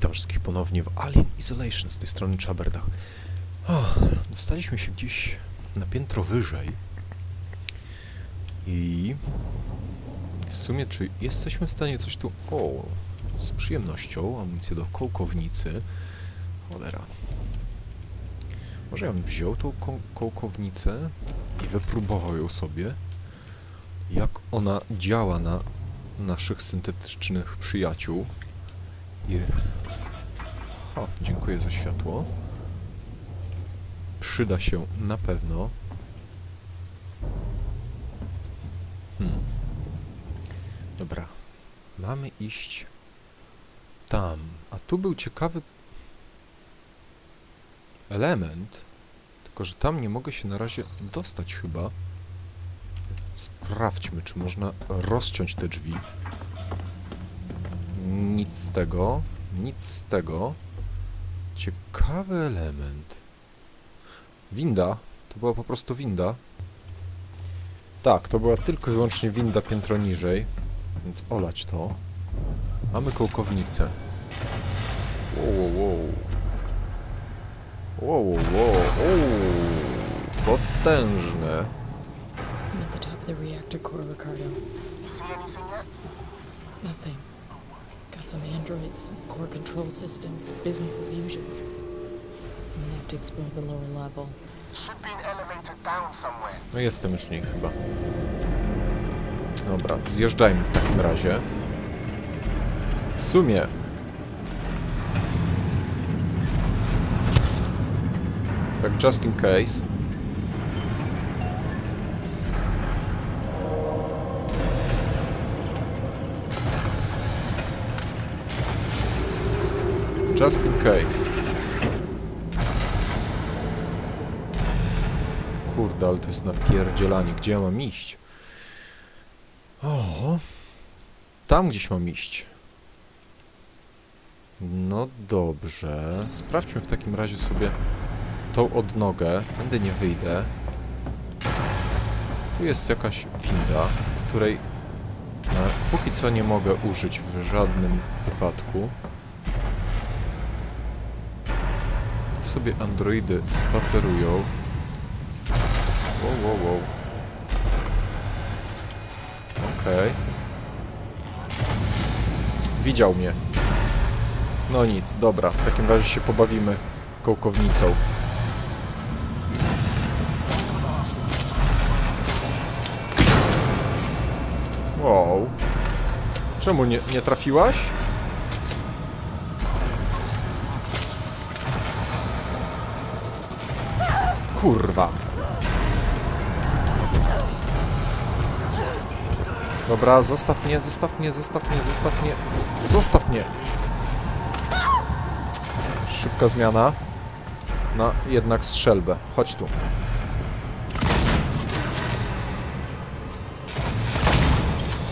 Witam wszystkich ponownie w Alien Isolation z tej strony Chaberdach. O, dostaliśmy się gdzieś na piętro wyżej. I w sumie, czy jesteśmy w stanie coś tu... O, z przyjemnością, amunicję do kołkownicy. Cholera. Może ja bym wziął tą ko kołkownicę i wypróbował ją sobie, jak ona działa na naszych syntetycznych przyjaciół. O, dziękuję za światło. Przyda się na pewno. Hmm. Dobra. Mamy iść tam. A tu był ciekawy element. Tylko, że tam nie mogę się na razie dostać chyba. Sprawdźmy, czy można rozciąć te drzwi. Nic z tego. Nic z tego. Ciekawy element. Winda. To była po prostu winda. Tak, to była tylko i wyłącznie winda piętro niżej. Więc olać to. Mamy kołkownicę. Wow, wow, wow. Wow, wow, potężne. I'm at the top of the reactor core, Ricardo. You see anything yet? Nothing. Some androids, core control systems, business as usual. I'm gonna have to explore the lower level. Should be an elevator down somewhere. No jestem już w niej chyba. Dobra, zjeżdżajmy w takim razie. W sumie... Tak just in case. Just in case. Kurde, ale to jest napierdzielanie. Gdzie ja mam iść? O, tam gdzieś mam iść. No dobrze. Sprawdźmy w takim razie sobie tą odnogę. Tędy nie wyjdę. Tu jest jakaś winda, której póki co nie mogę użyć w żadnym wypadku. Sobie androidy spacerują. Wow, wow, wow. Okej. Widział mnie. No nic, dobra. W takim razie się pobawimy kołkownicą. Wow. Czemu nie, nie trafiłaś? Kurwa. Dobra, zostaw mnie, zostaw mnie, zostaw mnie, zostaw mnie, zostaw mnie! Szybka zmiana. Na jednak strzelbę. Chodź tu.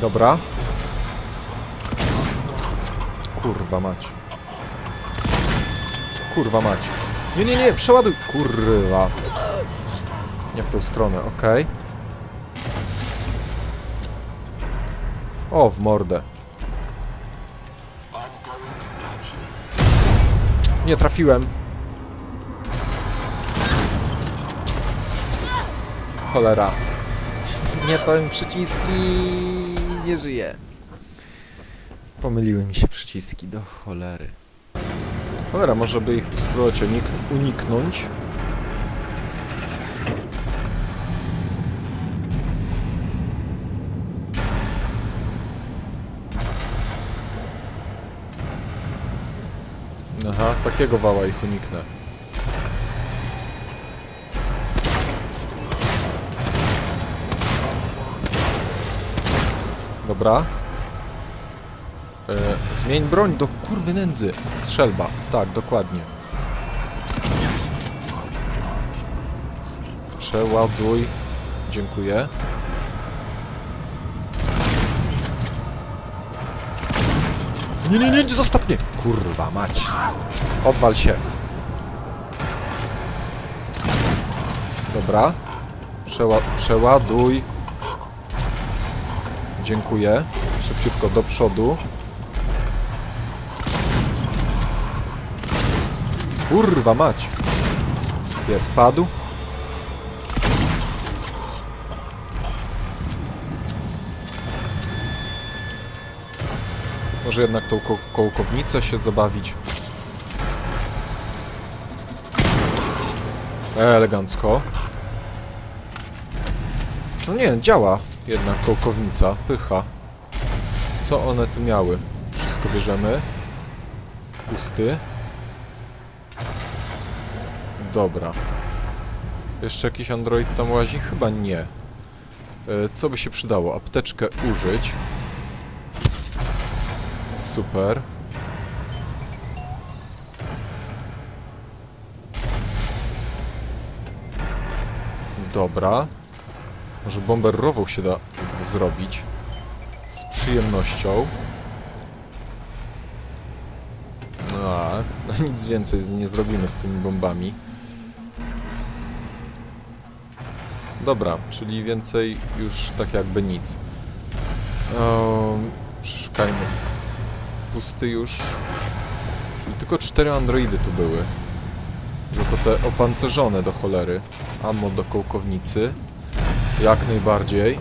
Dobra. Kurwa mać. Kurwa mać. Nie, nie, nie, przeładuj. Kurwa. Nie w tą stronę, okej. O, w mordę. Nie trafiłem. Cholera. Nie ten przyciski. Nie żyje. Pomyliły mi się przyciski do cholery. Cholera, może by ich spróbować unik- uniknąć. Aha, takiego wała ich uniknę. Dobra. E, zmień broń do kurwy nędzy. Strzelba. Tak, dokładnie. Przeładuj. Dziękuję. Nie, nie, nie, zostaw mnie! Kurwa mać. Odwal się. Dobra. Przeła przeładuj. Dziękuję. Szybciutko do przodu. Kurwa mać! Pies padł. Może jednak tą ko kołkownicę się zabawić. Elegancko. No nie, działa jednak kołkownica. Pycha. Co one tu miały? Wszystko bierzemy. Pusty. Dobra. Jeszcze jakiś android tam łazi? Chyba nie. E, Co by się przydało? Apteczkę użyć. Super. Dobra. Może bomberową się da zrobić. Z przyjemnością. A, no nic więcej nie zrobimy z tymi bombami. Dobra, czyli więcej już tak jakby nic. Um, przeszukajmy. Pusty już. Tylko cztery androidy tu były. Za to te opancerzone do cholery. Ammo do kołkownicy. Jak najbardziej.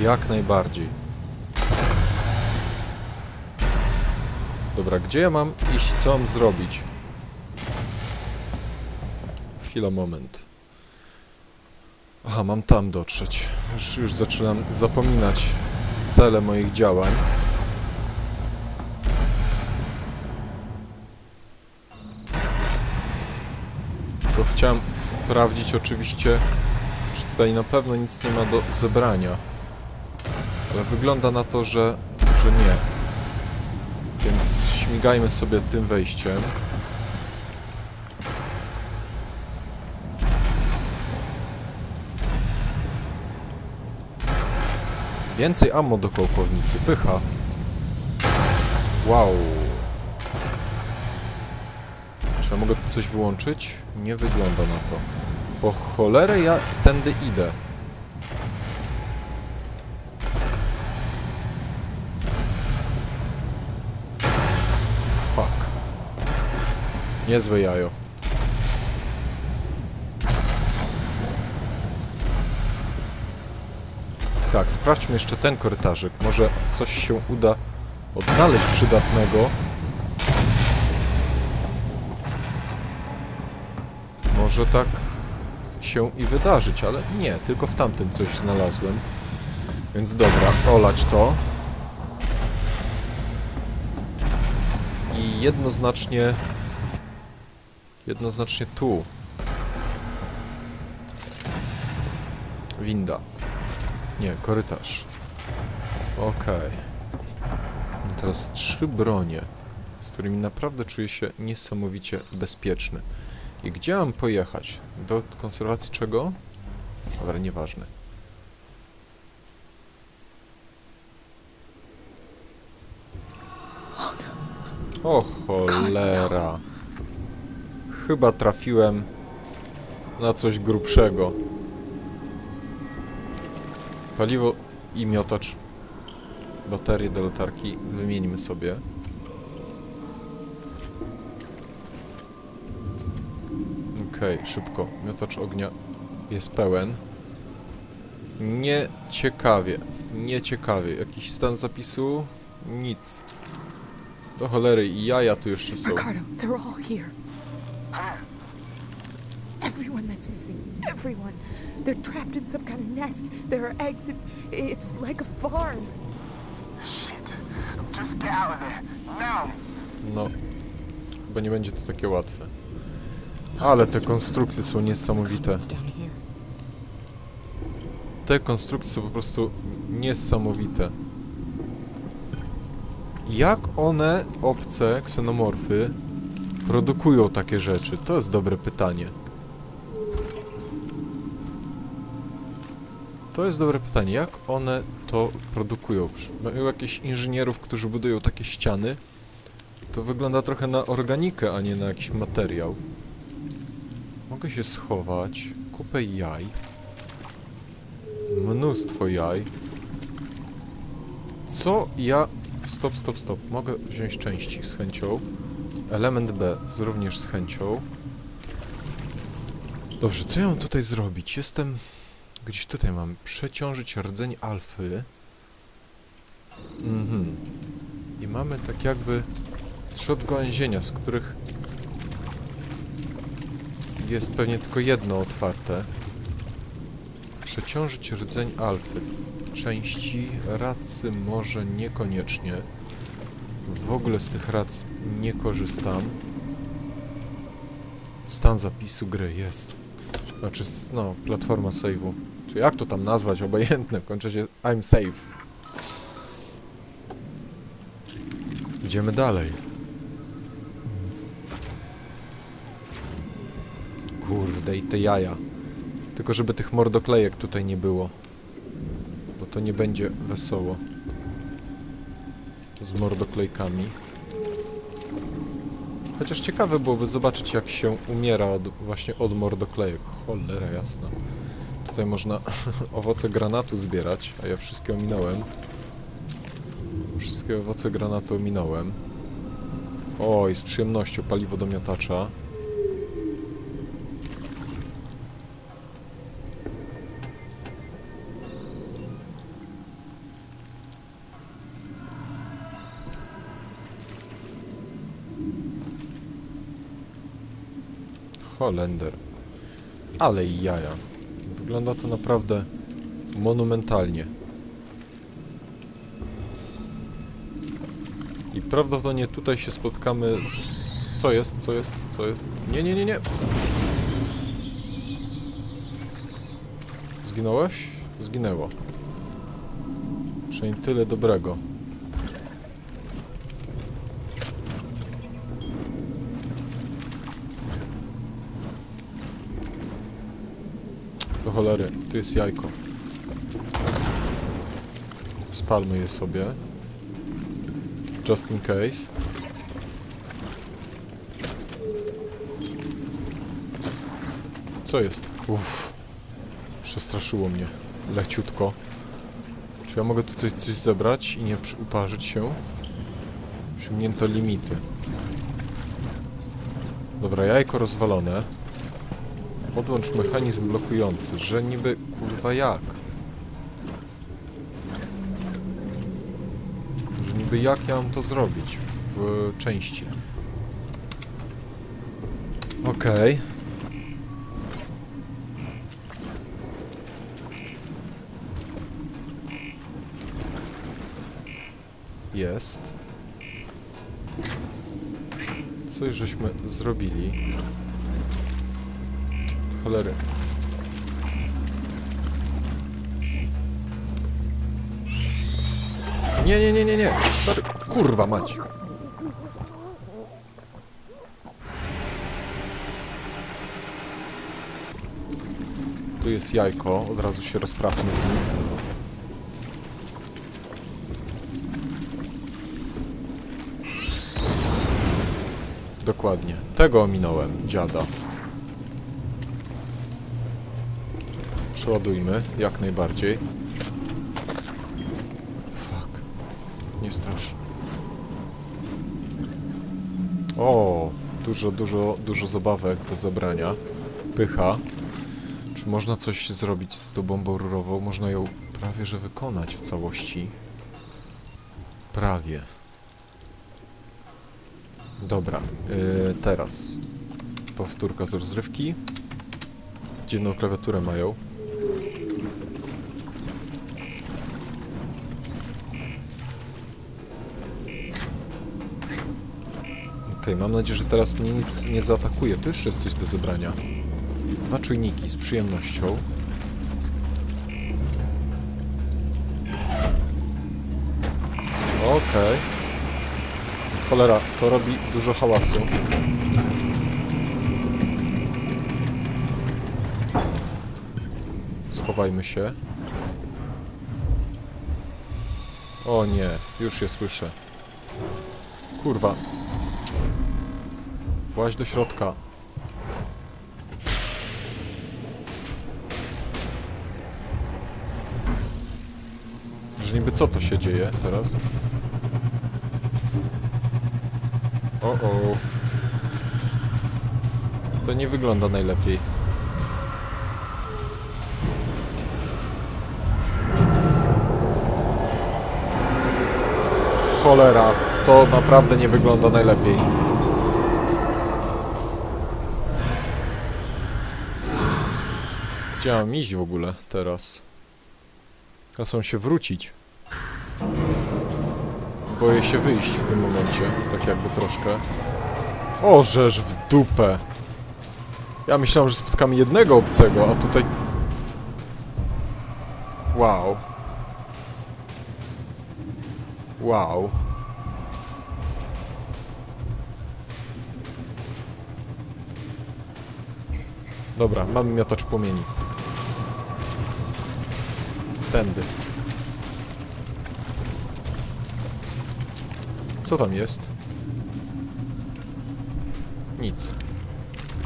Jak najbardziej. Dobra, gdzie ja mam iść? Co mam zrobić? Chwila, moment. Aha, mam tam dotrzeć. Już, już zaczynam zapominać cele moich działań. Tylko chciałem sprawdzić oczywiście, czy tutaj na pewno nic nie ma do zebrania. Ale wygląda na to, że, że nie. Więc śmigajmy sobie tym wejściem. Więcej ammo do kołkownicy. Pycha. Wow. Czy ja mogę coś wyłączyć? Nie wygląda na to. Po cholerę ja tędy idę. Niezłe jajo. Tak, sprawdźmy jeszcze ten korytarzyk. Może coś się uda odnaleźć przydatnego. Może tak się i wydarzyć, ale nie, tylko w tamtym coś znalazłem. Więc dobra, olać to. I jednoznacznie... Jednoznacznie tu. Winda. Nie, korytarz. Okej. I Teraz trzy bronie, z którymi naprawdę czuję się niesamowicie bezpieczny. I gdzie mam pojechać? Do konserwacji czego? Dobra, nieważne. O cholera. Chyba trafiłem na coś grubszego. Paliwo i miotacz. Baterie do latarki wymienimy sobie. Okej, szybko. Miotacz ognia jest pełen. Nieciekawie. Nieciekawie. Jakiś stan zapisu? Nic. Do cholery i jaja tu jeszcze są. Ricardo, they're all here. Missing. Everyone. They're trapped in some kind of nest. There are eggs. It's it's like a farm. Shit. Just get out of there. Now. No. Chyba nie będzie to takie łatwe. Ale te konstrukcje są niesamowite. Te konstrukcje są po prostu niesamowite. Jak one, obce ksenomorfy, produkują takie rzeczy? To jest dobre pytanie. To jest dobre pytanie. Jak one to produkują? Mają jakichś inżynierów, którzy budują takie ściany? To wygląda trochę na organikę, a nie na jakiś materiał. Mogę się schować. Kupę jaj. Mnóstwo jaj. Co ja... Stop, stop, stop. Mogę wziąć części z chęcią. Element B z również z chęcią. Dobrze, co ja mam tutaj zrobić? Jestem... Gdzieś tutaj mam przeciążyć rdzeń alfy. Mhm. I mamy tak jakby trzy odgałęzienia, z których jest pewnie tylko jedno otwarte. Przeciążyć rdzeń alfy. Części racy może niekoniecznie. W ogóle z tych rac nie korzystam. Stan zapisu gry jest. Znaczy, no, platforma save'u. Czy jak to tam nazwać? Obojętne. Kończy się I'm safe. Idziemy dalej. Kurde, i te jaja. Tylko żeby tych mordoklejek tutaj nie było. Bo to nie będzie wesoło. Z mordoklejkami. Chociaż ciekawe byłoby zobaczyć jak się umiera od, właśnie od mordoklejek. Cholera jasna. Tutaj można owoce granatu zbierać, a ja wszystkie ominąłem. Wszystkie owoce granatu ominąłem. Oj, z przyjemnością paliwo do miotacza. Holender. Ale i jaja. Wygląda to naprawdę monumentalnie. I prawdopodobnie tutaj się spotkamy z... Co jest? Co jest? Co jest? Nie, nie, nie, nie! Zginąłeś? Zginęło. Przynajmniej tyle dobrego. Do cholery, tu jest jajko. Spalmy je sobie. Just in case. Co jest? Uff. Przestraszyło mnie. Leciutko. Czy ja mogę tu coś, coś zebrać i nie uparzyć się? Osiągnięto limity. Dobra, jajko rozwalone. Podłącz mechanizm blokujący. Że niby kurwa jak? Że niby jak ja mam to zrobić w części? Okej. Jest. Coś żeśmy zrobili. Cholery. Nie, nie, nie, nie, nie. Stary... Kurwa mać. Tu jest jajko, od razu się rozprawmy z nim. Dokładnie. Tego ominąłem, dziada. Przeładujmy, jak najbardziej. Fuck. Nie strasz. O, dużo, dużo, dużo zabawek do zabrania. Pycha. Czy można coś zrobić z tą bombą rurową? Można ją prawie że wykonać w całości. Prawie. Dobra, yy, teraz powtórka z rozrywki. Dziwną klawiaturę mają. Mam nadzieję, że teraz mnie nic nie zaatakuje. Tu jeszcze jest coś do zebrania. Dwa czujniki z przyjemnością. Okej. Cholera, to robi dużo hałasu. Schowajmy się. O nie, już je słyszę. Kurwa. Właź do środka. Że niby co to się dzieje teraz? O, o. To nie wygląda najlepiej. Cholera, to naprawdę nie wygląda najlepiej. Gdzie mam iść w ogóle teraz? Kasą się wrócić. Boję się wyjść w tym momencie, tak jakby troszkę. O, żeż w dupę. Ja myślałem, że spotkamy jednego obcego, a tutaj... Wow. Wow. Dobra, mamy miotacz płomieni. Tędy. Co tam jest? Nic.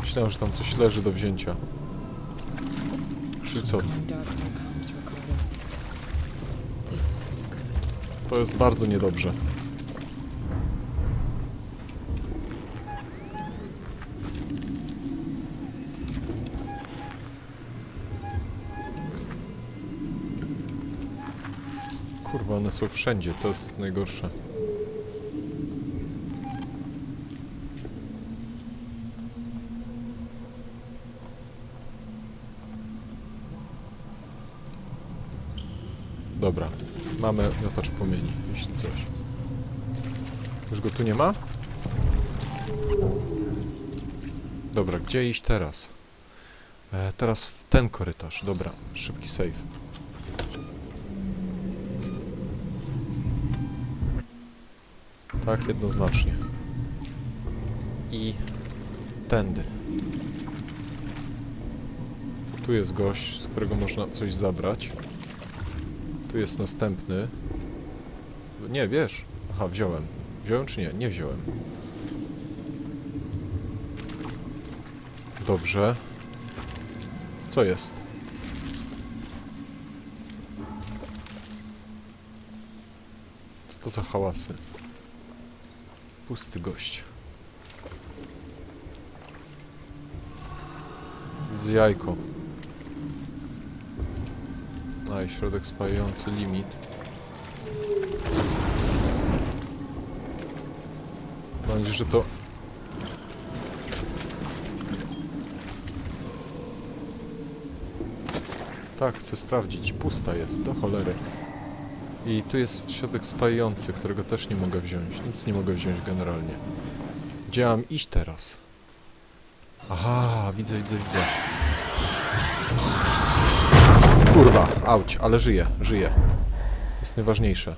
Myślałem, że tam coś leży do wzięcia. Czyli co? To jest bardzo niedobrze. Kurwa, one są wszędzie, to jest najgorsze. Dobra, mamy miotacz płomieni, jeśli coś. Już go tu nie ma? Dobra, gdzie iść teraz? E, teraz w ten korytarz. Dobra, szybki save. Tak, jednoznacznie. I tędy. Tu jest gość, z którego można coś zabrać. Tu jest następny. Nie, wiesz. Aha, wziąłem. Wziąłem czy nie? Nie wziąłem. Dobrze. Co jest? Co to za hałasy? Pusty gość. Widzę jajko. A i środek spajający limit. Mam nadzieję, że to... Tak, chcę sprawdzić. Pusta jest, do cholery. I tu jest środek spajający, którego też nie mogę wziąć. Nic nie mogę wziąć generalnie. Gdzie mam iść teraz? Aha, widzę, widzę, widzę. Kurwa, auć, ale żyję, żyję. Jest najważniejsze.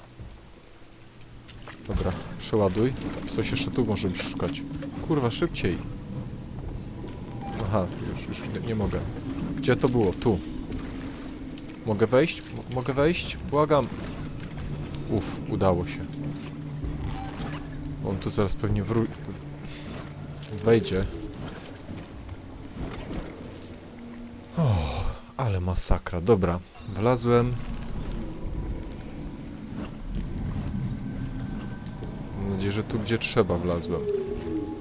Dobra, przeładuj. Coś jeszcze tu może szukać. Kurwa, szybciej. Aha, już, już nie, nie mogę. Gdzie to było? Tu. Mogę wejść? M mogę wejść? Błagam. Uf, udało się. On tu zaraz pewnie wró... wejdzie. O, ale masakra. Dobra, wlazłem. Mam nadzieję, że tu gdzie trzeba wlazłem.